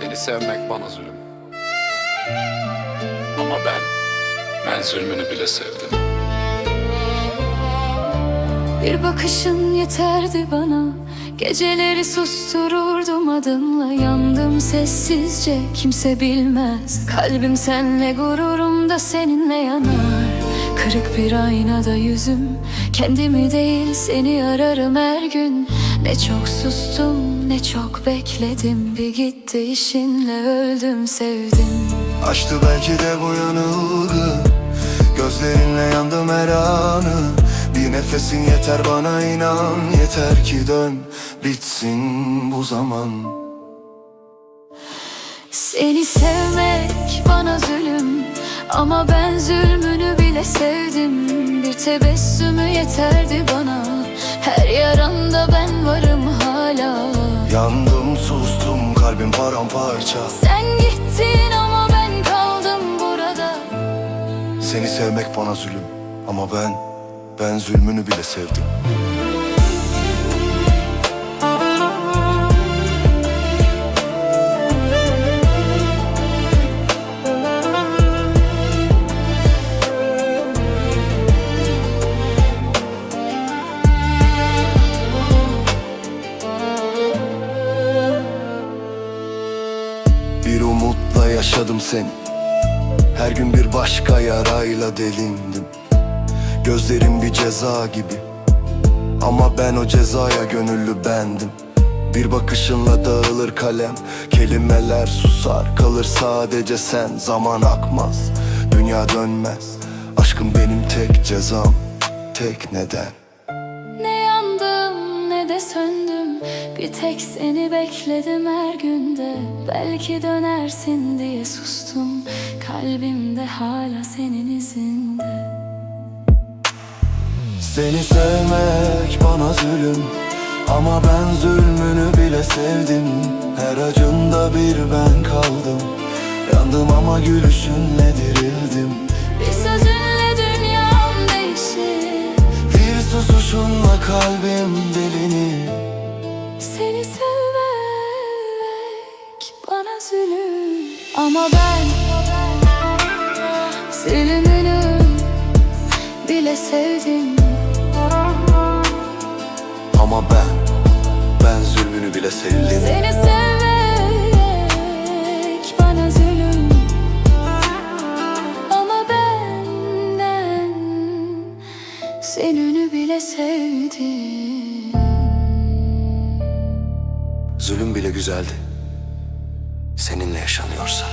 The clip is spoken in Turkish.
Seni sevmek bana zulüm. Ama ben, ben zulmünü bile sevdim. Bir bakışın yeterdi bana. Geceleri sustururdum adınla Yandım sessizce kimse bilmez. Kalbim senle gururum da seninle yanar. Kırık bir aynada yüzüm. Kendimi değil seni ararım her gün Ne çok sustum ne çok bekledim. Bir gitti işinle öldüm sevdim. Açtı belki de bu yanılgı. Gözlerinle yandım her anı. Bir nefesin yeter bana inan. Yeter ki dön bitsin bu zaman. Seni sevmek bana zulüm. Ama ben zulmünü bile sevdim. Bir tebessümü yeterdi bana. Her yaranda kalbim paramparça. Sen gittin ama ben kaldım burada. Seni sevmek bana zulüm. Ama ben, ben zulmünü bile sevdim yaşadım seni Her gün bir başka yarayla delindim. Gözlerim bir ceza gibi. Ama ben o cezaya gönüllü bendim. Bir bakışınla dağılır kalem. Kelimeler susar kalır sadece sen. Zaman akmaz, dünya dönmez. Aşkım benim tek cezam, tek neden. Ne yandım ne de söndüm Bir tek seni bekledim her günde. Belki dönersin diye sustum. Kalbimde hala senin izinde. Seni sevmek bana zulüm. Ama ben zulmünü bile sevdim. Her acında bir ben kaldım. Yandım ama gülüşünle dirildim. Bir sözünle dünyam değişir. Bir susuşunla kalbim delinir Seni sevmek bana zulüm. Ama ben zulmünü bile sevdim. Ama ben, ben zulmünü bile sevdim. Seni sevmek bana zulüm. Ama benden senini bile sevdim Zulüm bile güzeldi. Seninle yaşanıyorsa